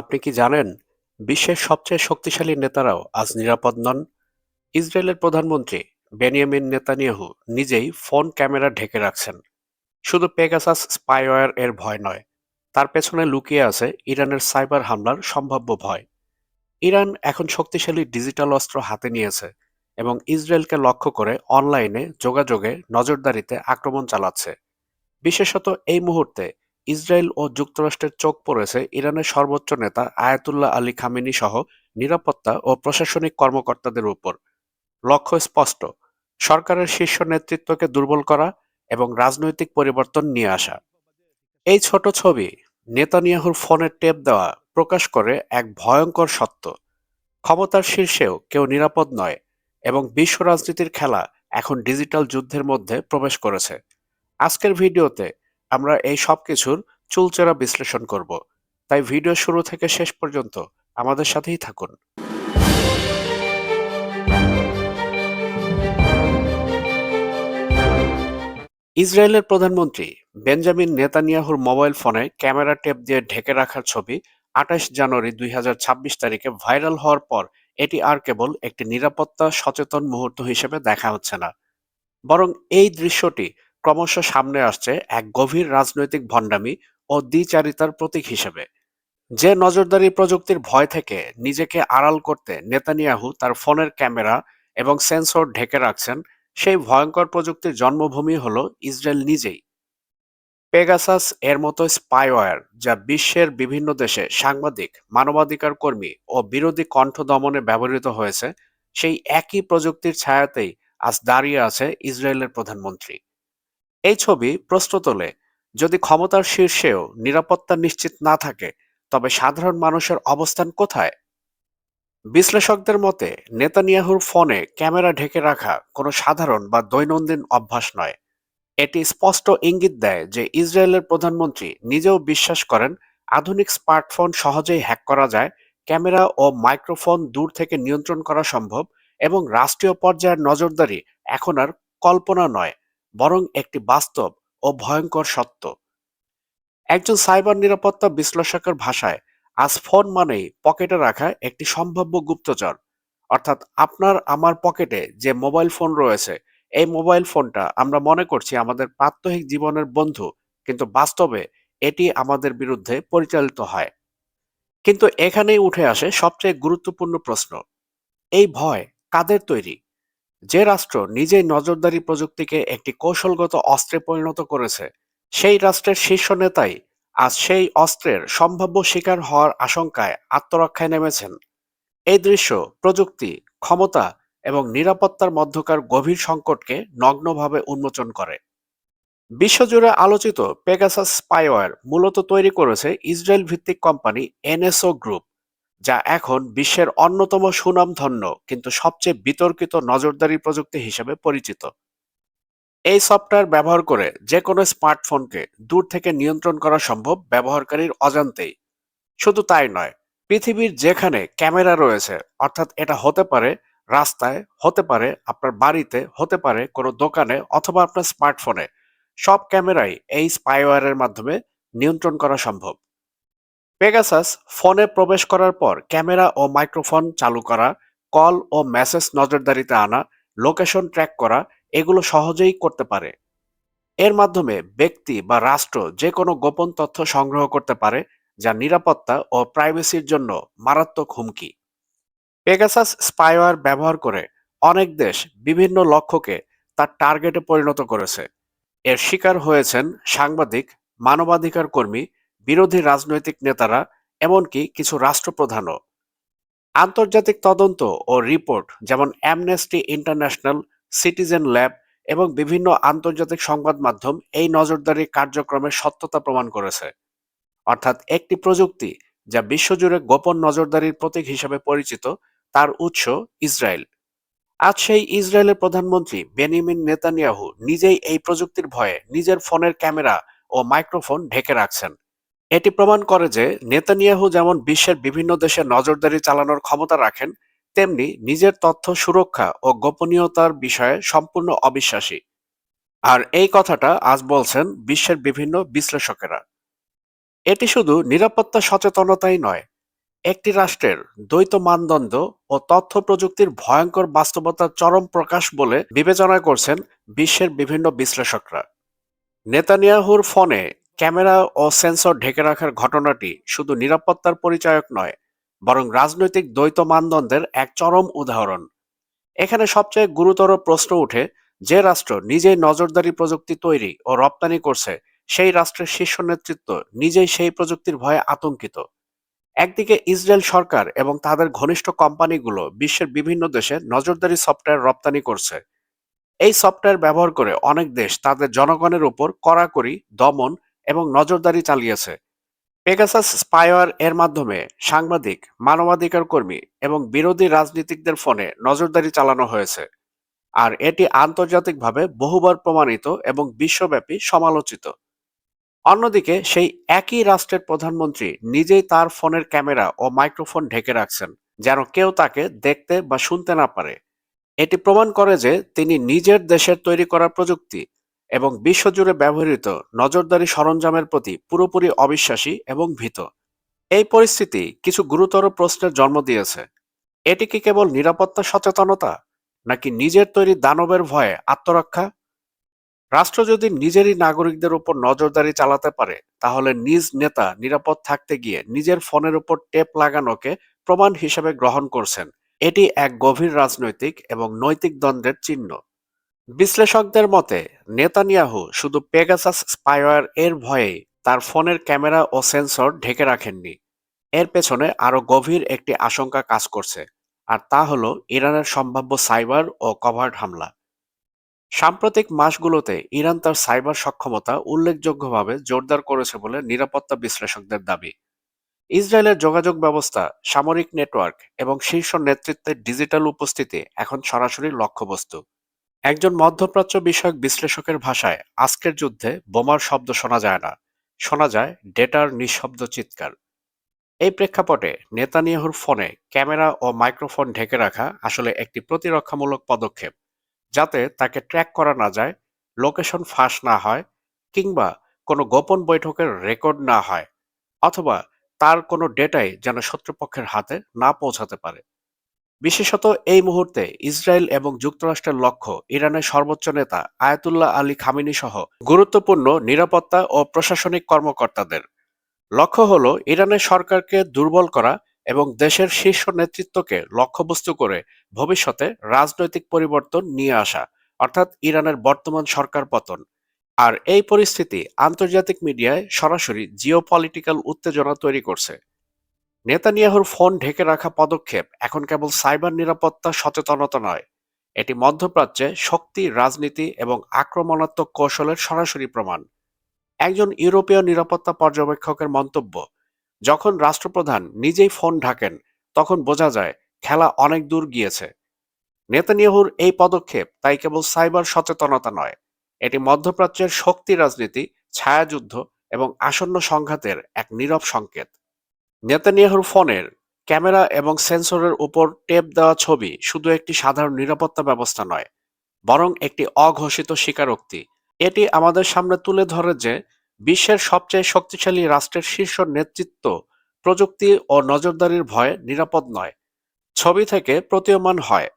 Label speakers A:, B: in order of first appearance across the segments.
A: আপনি কি জানেন বিশ্বের সবচেয়ে শক্তিশালী নেতারাও আজ নিরাপদ নন ইসরায়েলের প্রধানমন্ত্রী বেনিয়ামিন নেতানিয়াহু নিজেই ফোন ক্যামেরা ঢেকে রাখছেন শুধু পেগাসাস স্পাইওয়ার এর ভয় নয় তার পেছনে লুকিয়ে আছে ইরানের সাইবার হামলার সম্ভাব্য ভয় ইরান এখন শক্তিশালী ডিজিটাল অস্ত্র হাতে নিয়েছে এবং ইসরায়েলকে লক্ষ্য করে অনলাইনে যোগাযোগে নজরদারিতে আক্রমণ চালাচ্ছে বিশেষত এই মুহূর্তে ইসরায়েল ও যুক্তরাষ্ট্রের চোখ পড়েছে ইরানের সর্বোচ্চ নেতা আয়াতুল্লাহ আলী খামিনী সহ নিরাপত্তা ও প্রশাসনিক কর্মকর্তাদের উপর লক্ষ্য স্পষ্ট সরকারের শীর্ষ নেতৃত্বকে দুর্বল করা এবং রাজনৈতিক পরিবর্তন নিয়ে আসা এই ছোট ছবি নেতানিয়াহুর ফোনে টেপ দেওয়া প্রকাশ করে এক ভয়ঙ্কর সত্য ক্ষমতার শীর্ষেও কেউ নিরাপদ নয় এবং বিশ্ব রাজনীতির খেলা এখন ডিজিটাল যুদ্ধের মধ্যে প্রবেশ করেছে আজকের ভিডিওতে আমরা এই সব কিছুর চুলচেরা বিশ্লেষণ করব তাই ভিডিও শুরু থেকে শেষ পর্যন্ত আমাদের সাথেই থাকুন ইসরায়েলের প্রধানমন্ত্রী বেঞ্জামিন নেতানিয়াহুর মোবাইল ফোনে ক্যামেরা টেপ দিয়ে ঢেকে রাখার ছবি আঠাশ জানুয়ারি দুই তারিখে ভাইরাল হওয়ার পর এটি আর কেবল একটি নিরাপত্তা সচেতন মুহূর্ত হিসেবে দেখা হচ্ছে না বরং এই দৃশ্যটি ক্রমশ সামনে আসছে এক গভীর রাজনৈতিক ভণ্ডামি ও দ্বিচারিতার প্রতীক হিসেবে যে নজরদারি প্রযুক্তির ভয় থেকে নিজেকে আড়াল করতে নেতানিয়াহু তার ফোনের ক্যামেরা এবং সেন্সর ঢেকে রাখছেন সেই ভয়ঙ্কর প্রযুক্তির জন্মভূমি হল ইসরায়েল নিজেই পেগাসাস এর মতো স্পাইওয়্যার যা বিশ্বের বিভিন্ন দেশে সাংবাদিক মানবাধিকার কর্মী ও বিরোধী কণ্ঠ দমনে ব্যবহৃত হয়েছে সেই একই প্রযুক্তির ছায়াতেই আজ দাঁড়িয়ে আছে ইসরায়েলের প্রধানমন্ত্রী এই ছবি প্রশ্ন তোলে যদি ক্ষমতার শীর্ষেও নিরাপত্তা নিশ্চিত না থাকে তবে সাধারণ মানুষের অবস্থান কোথায় বিশ্লেষকদের মতে নেতানিয়াহুর ফোনে ক্যামেরা ঢেকে রাখা কোনো সাধারণ বা দৈনন্দিন অভ্যাস নয় এটি স্পষ্ট ইঙ্গিত দেয় যে ইসরায়েলের প্রধানমন্ত্রী নিজেও বিশ্বাস করেন আধুনিক স্মার্টফোন সহজেই হ্যাক করা যায় ক্যামেরা ও মাইক্রোফোন দূর থেকে নিয়ন্ত্রণ করা সম্ভব এবং রাষ্ট্রীয় পর্যায়ের নজরদারি এখন আর কল্পনা নয় বরং একটি বাস্তব ও ভয়ঙ্কর সত্য একজন সাইবার নিরাপত্তা বিশ্লেষকের ভাষায় আজ ফোন মানেই পকেটে রাখা একটি সম্ভাব্য গুপ্তচর অর্থাৎ আপনার আমার পকেটে যে মোবাইল ফোন রয়েছে এই মোবাইল ফোনটা আমরা মনে করছি আমাদের প্রাত্যহিক জীবনের বন্ধু কিন্তু বাস্তবে এটি আমাদের বিরুদ্ধে পরিচালিত হয় কিন্তু এখানেই উঠে আসে সবচেয়ে গুরুত্বপূর্ণ প্রশ্ন এই ভয় কাদের তৈরি যে রাষ্ট্র নিজেই নজরদারি প্রযুক্তিকে একটি কৌশলগত অস্ত্রে পরিণত করেছে সেই রাষ্ট্রের শীর্ষ নেতাই আজ সেই অস্ত্রের সম্ভাব্য শিকার হওয়ার আশঙ্কায় আত্মরক্ষায় নেমেছেন এই দৃশ্য প্রযুক্তি ক্ষমতা এবং নিরাপত্তার মধ্যকার গভীর সংকটকে নগ্নভাবে উন্মোচন করে বিশ্বজুড়ে আলোচিত পেগাসাস স্পাইওয়ার মূলত তৈরি করেছে ইসরায়েল ভিত্তিক কোম্পানি এনএসও গ্রুপ যা এখন বিশ্বের অন্যতম সুনামধন্য কিন্তু সবচেয়ে বিতর্কিত নজরদারি প্রযুক্তি হিসেবে পরিচিত এই সফটওয়্যার ব্যবহার করে যে কোনো স্মার্টফোনকে দূর থেকে নিয়ন্ত্রণ করা সম্ভব ব্যবহারকারীর অজান্তেই শুধু তাই নয় পৃথিবীর যেখানে ক্যামেরা রয়েছে অর্থাৎ এটা হতে পারে রাস্তায় হতে পারে আপনার বাড়িতে হতে পারে কোনো দোকানে অথবা আপনার স্মার্টফোনে সব ক্যামেরাই এই স্পাইওয়ারের মাধ্যমে নিয়ন্ত্রণ করা সম্ভব পেগাসাস ফোনে প্রবেশ করার পর ক্যামেরা ও মাইক্রোফোন চালু করা কল ও মেসেজ নজরদারিতে আনা লোকেশন ট্র্যাক করা এগুলো সহজেই করতে পারে এর মাধ্যমে ব্যক্তি বা রাষ্ট্র যে কোনো গোপন তথ্য সংগ্রহ করতে পারে যা নিরাপত্তা ও প্রাইভেসির জন্য মারাত্মক হুমকি পেগাসাস স্পাইওয়ার ব্যবহার করে অনেক দেশ বিভিন্ন লক্ষ্যকে তার টার্গেটে পরিণত করেছে এর শিকার হয়েছেন সাংবাদিক মানবাধিকার কর্মী বিরোধী রাজনৈতিক নেতারা এমনকি কিছু রাষ্ট্রপ্রধানও আন্তর্জাতিক তদন্ত ও রিপোর্ট যেমন অ্যামনেস্টি ইন্টারন্যাশনাল সিটিজেন ল্যাব এবং বিভিন্ন আন্তর্জাতিক সংবাদ মাধ্যম এই নজরদারি কার্যক্রমের সত্যতা প্রমাণ করেছে অর্থাৎ একটি প্রযুক্তি যা বিশ্বজুড়ে গোপন নজরদারির প্রতীক হিসেবে পরিচিত তার উৎস ইসরায়েল আজ সেই ইসরায়েলের প্রধানমন্ত্রী বেনিমিন নেতানিয়াহু নিজেই এই প্রযুক্তির ভয়ে নিজের ফোনের ক্যামেরা ও মাইক্রোফোন ঢেকে রাখছেন এটি প্রমাণ করে যে নেতানিয়াহু যেমন বিশ্বের বিভিন্ন দেশে নজরদারি চালানোর ক্ষমতা রাখেন তেমনি নিজের তথ্য সুরক্ষা ও গোপনীয়তার বিষয়ে সম্পূর্ণ অবিশ্বাসী আর এই কথাটা আজ বলছেন বিশ্বের বিভিন্ন বিশ্লেষকেরা এটি শুধু নিরাপত্তা সচেতনতাই নয় একটি রাষ্ট্রের দ্বৈত মানদণ্ড ও তথ্য প্রযুক্তির ভয়ঙ্কর বাস্তবতার চরম প্রকাশ বলে বিবেচনা করছেন বিশ্বের বিভিন্ন বিশ্লেষকরা নেতানিয়াহুর ফোনে ক্যামেরা ও সেন্সর ঢেকে রাখার ঘটনাটি শুধু নিরাপত্তার পরিচায়ক নয় বরং রাজনৈতিক দ্বৈত মানদণ্ডের এক চরম উদাহরণ এখানে সবচেয়ে গুরুতর প্রশ্ন উঠে যে রাষ্ট্র নিজেই নজরদারি প্রযুক্তি তৈরি ও রপ্তানি করছে সেই রাষ্ট্রের শীর্ষ নেতৃত্ব নিজেই সেই প্রযুক্তির ভয়ে আতঙ্কিত একদিকে ইসরায়েল সরকার এবং তাদের ঘনিষ্ঠ কোম্পানিগুলো বিশ্বের বিভিন্ন দেশে নজরদারি সফটওয়্যার রপ্তানি করছে এই সফটওয়্যার ব্যবহার করে অনেক দেশ তাদের জনগণের উপর কড়াকড়ি দমন এবং নজরদারি চালিয়েছে পেগাসাস স্পাইওয়ার এর মাধ্যমে সাংবাদিক মানবাধিকার কর্মী এবং বিরোধী রাজনীতিকদের ফোনে নজরদারি চালানো হয়েছে আর এটি আন্তর্জাতিকভাবে বহুবার প্রমাণিত এবং বিশ্বব্যাপী সমালোচিত অন্যদিকে সেই একই রাষ্ট্রের প্রধানমন্ত্রী নিজেই তার ফোনের ক্যামেরা ও মাইক্রোফোন ঢেকে রাখছেন যেন কেউ তাকে দেখতে বা শুনতে না পারে এটি প্রমাণ করে যে তিনি নিজের দেশের তৈরি করা প্রযুক্তি এবং বিশ্বজুড়ে ব্যবহৃত নজরদারি সরঞ্জামের প্রতি পুরোপুরি অবিশ্বাসী এবং ভীত এই পরিস্থিতি কিছু গুরুতর প্রশ্নের জন্ম দিয়েছে এটি কি কেবল নিরাপত্তা সচেতনতা নাকি নিজের তৈরি দানবের ভয়ে আত্মরক্ষা রাষ্ট্র যদি নিজেরই নাগরিকদের উপর নজরদারি চালাতে পারে তাহলে নিজ নেতা নিরাপদ থাকতে গিয়ে নিজের ফোনের উপর টেপ লাগানোকে প্রমাণ হিসেবে গ্রহণ করছেন এটি এক গভীর রাজনৈতিক এবং নৈতিক দ্বন্দ্বের চিহ্ন বিশ্লেষকদের মতে নেতানিয়াহু শুধু পেগাসাস স্পাইওয়ার এর ভয়ে তার ফোনের ক্যামেরা ও সেন্সর ঢেকে রাখেননি এর পেছনে আরও গভীর একটি আশঙ্কা কাজ করছে আর তা হল ইরানের সম্ভাব্য সাইবার ও কভার্ড হামলা সাম্প্রতিক মাসগুলোতে ইরান তার সাইবার সক্ষমতা উল্লেখযোগ্যভাবে জোরদার করেছে বলে নিরাপত্তা বিশ্লেষকদের দাবি ইসরায়েলের যোগাযোগ ব্যবস্থা সামরিক নেটওয়ার্ক এবং শীর্ষ নেতৃত্বের ডিজিটাল উপস্থিতি এখন সরাসরি লক্ষ্যবস্তু একজন মধ্যপ্রাচ্য বিষয়ক বিশ্লেষকের ভাষায় আজকের যুদ্ধে বোমার শব্দ শোনা যায় না শোনা যায় ডেটার নিঃশব্দ চিৎকার এই প্রেক্ষাপটে নেতানিয়াহুর ফোনে ক্যামেরা ও মাইক্রোফোন ঢেকে রাখা আসলে একটি প্রতিরক্ষামূলক পদক্ষেপ যাতে তাকে ট্র্যাক করা না যায় লোকেশন ফাঁস না হয় কিংবা কোনো গোপন বৈঠকের রেকর্ড না হয় অথবা তার কোনো ডেটাই যেন শত্রুপক্ষের হাতে না পৌঁছাতে পারে বিশেষত এই মুহূর্তে ইসরায়েল এবং যুক্তরাষ্ট্রের লক্ষ্য ইরানের সর্বোচ্চ নেতা আয়াতুল্লাহ আলী খামিনী সহ গুরুত্বপূর্ণ নিরাপত্তা ও প্রশাসনিক কর্মকর্তাদের লক্ষ্য হল ইরানের সরকারকে দুর্বল করা এবং দেশের শীর্ষ নেতৃত্বকে লক্ষ্যবস্তু করে ভবিষ্যতে রাজনৈতিক পরিবর্তন নিয়ে আসা অর্থাৎ ইরানের বর্তমান সরকার পতন আর এই পরিস্থিতি আন্তর্জাতিক মিডিয়ায় সরাসরি জিওপলিটিক্যাল উত্তেজনা তৈরি করছে নেতানিয়াহুর ফোন ঢেকে রাখা পদক্ষেপ এখন কেবল সাইবার নিরাপত্তা সচেতনতা নয় এটি মধ্যপ্রাচ্যে শক্তি রাজনীতি এবং আক্রমণাত্মক কৌশলের সরাসরি প্রমাণ একজন ইউরোপীয় নিরাপত্তা পর্যবেক্ষকের মন্তব্য যখন রাষ্ট্রপ্রধান নিজেই ফোন ঢাকেন তখন বোঝা যায় খেলা অনেক দূর গিয়েছে নেতানিয়াহুর এই পদক্ষেপ তাই কেবল সাইবার সচেতনতা নয় এটি মধ্যপ্রাচ্যের শক্তি রাজনীতি ছায়াযুদ্ধ এবং আসন্ন সংঘাতের এক নীরব সংকেত নেতানিয়াহুর ফোনের ক্যামেরা এবং সেন্সরের উপর টেপ দেওয়া ছবি শুধু একটি সাধারণ নিরাপত্তা ব্যবস্থা নয় বরং একটি অঘোষিত স্বীকারোক্তি এটি আমাদের সামনে তুলে ধরে যে বিশ্বের সবচেয়ে শক্তিশালী রাষ্ট্রের শীর্ষ নেতৃত্ব প্রযুক্তি ও নজরদারির ভয়ে নিরাপদ নয় ছবি থেকে প্রতীয়মান হয়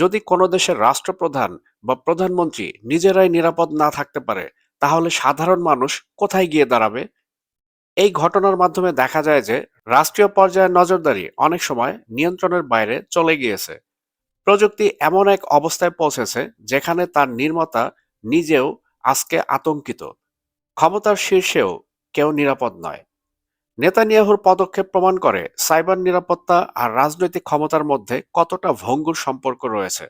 A: যদি কোনো দেশের রাষ্ট্রপ্রধান বা প্রধানমন্ত্রী নিজেরাই নিরাপদ না থাকতে পারে তাহলে সাধারণ মানুষ কোথায় গিয়ে দাঁড়াবে এই ঘটনার মাধ্যমে দেখা যায় যে রাষ্ট্রীয় পর্যায়ের নজরদারি অনেক সময় নিয়ন্ত্রণের বাইরে চলে গিয়েছে প্রযুক্তি এমন এক অবস্থায় পৌঁছেছে যেখানে তার নির্মাতা নিজেও আজকে আতঙ্কিত ক্ষমতার শীর্ষেও কেউ নিরাপদ নয় নেতানিয়াহুর পদক্ষেপ প্রমাণ করে সাইবার নিরাপত্তা আর রাজনৈতিক ক্ষমতার মধ্যে কতটা ভঙ্গুর সম্পর্ক রয়েছে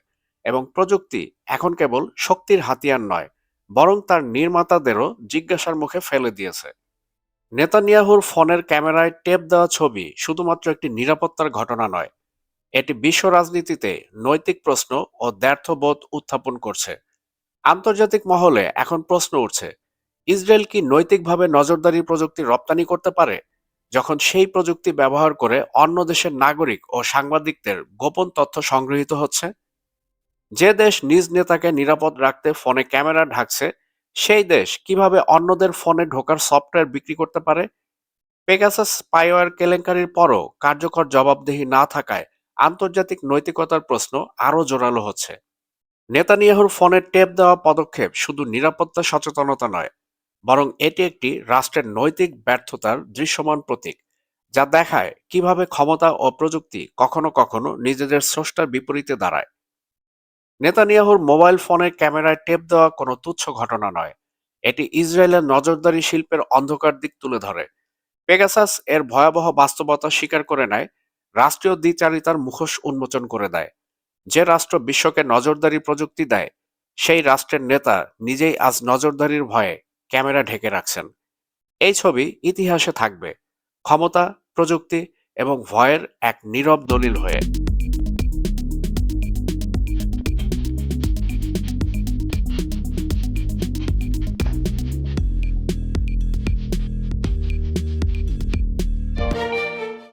A: এবং প্রযুক্তি এখন কেবল শক্তির হাতিয়ার নয় বরং তার নির্মাতাদেরও জিজ্ঞাসার মুখে ফেলে দিয়েছে নেতানিয়াহুর ফোনের ক্যামেরায় টেপ দেওয়া ছবি শুধুমাত্র একটি নিরাপত্তার ঘটনা নয় এটি বিশ্ব রাজনীতিতে নৈতিক প্রশ্ন ও দ্ব্যর্থবোধ উত্থাপন করছে আন্তর্জাতিক মহলে এখন প্রশ্ন উঠছে ইসরায়েল কি নৈতিকভাবে নজরদারি প্রযুক্তি রপ্তানি করতে পারে যখন সেই প্রযুক্তি ব্যবহার করে অন্য দেশের নাগরিক ও সাংবাদিকদের গোপন তথ্য সংগৃহীত হচ্ছে যে দেশ নিজ নেতাকে নিরাপদ রাখতে ফোনে ক্যামেরা ঢাকছে সেই দেশ কিভাবে অন্যদের ফোনে ঢোকার সফটওয়্যার বিক্রি করতে পারে পেগাসাস স্পাইওয়্যার কেলেঙ্কারির পরও কার্যকর জবাবদেহি না থাকায় আন্তর্জাতিক নৈতিকতার প্রশ্ন আরও জোরালো হচ্ছে নেতানিয়াহুর ফোনে টেপ দেওয়া পদক্ষেপ শুধু নিরাপত্তা সচেতনতা নয় বরং এটি একটি রাষ্ট্রের নৈতিক ব্যর্থতার দৃশ্যমান প্রতীক যা দেখায় কিভাবে ক্ষমতা ও প্রযুক্তি কখনো কখনো নিজেদের স্রষ্টার বিপরীতে দাঁড়ায় নেতানিয়াহুর মোবাইল ফোনের ক্যামেরায় টেপ দেওয়া কোনো তুচ্ছ ঘটনা নয় এটি ইসরায়েলের নজরদারি শিল্পের অন্ধকার দিক তুলে ধরে পেগাসাস এর ভয়াবহ বাস্তবতা স্বীকার করে নেয় রাষ্ট্রীয় দ্বিচারিতার মুখোশ উন্মোচন করে দেয় যে রাষ্ট্র বিশ্বকে নজরদারি প্রযুক্তি দেয় সেই রাষ্ট্রের নেতা নিজেই আজ নজরদারির ভয়ে ক্যামেরা ঢেকে রাখছেন এই ছবি ইতিহাসে থাকবে ক্ষমতা প্রযুক্তি এবং ভয়ের এক নীরব দলিল হয়ে